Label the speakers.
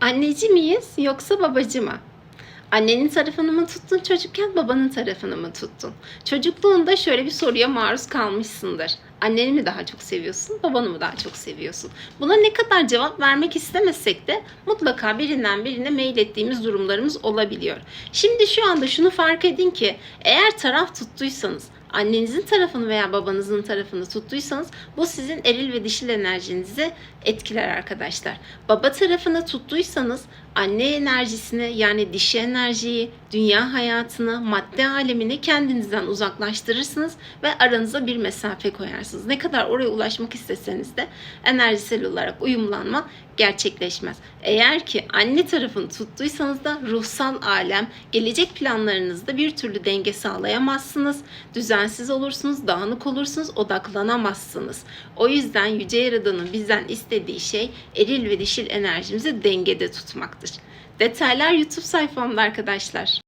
Speaker 1: Anneci miyiz yoksa babacı mı? Annenin tarafını mı tuttun çocukken babanın tarafını mı tuttun? Çocukluğunda şöyle bir soruya maruz kalmışsındır. Anneni mi daha çok seviyorsun, babanı mı daha çok seviyorsun? Buna ne kadar cevap vermek istemesek de mutlaka birinden birine mail ettiğimiz durumlarımız olabiliyor. Şimdi şu anda şunu fark edin ki eğer taraf tuttuysanız annenizin tarafını veya babanızın tarafını tuttuysanız bu sizin eril ve dişil enerjinizi etkiler arkadaşlar. Baba tarafını tuttuysanız anne enerjisini yani dişi enerjiyi, dünya hayatını, madde alemini kendinizden uzaklaştırırsınız ve aranıza bir mesafe koyarsınız. Ne kadar oraya ulaşmak isteseniz de enerjisel olarak uyumlanma gerçekleşmez. Eğer ki anne tarafını tuttuysanız da ruhsal alem, gelecek planlarınızda bir türlü denge sağlayamazsınız. Düzensiz olursunuz, dağınık olursunuz, odaklanamazsınız. O yüzden Yüce Yaradan'ın bizden istediği şey eril ve dişil enerjimizi dengede tutmaktır. Detaylar YouTube sayfamda arkadaşlar.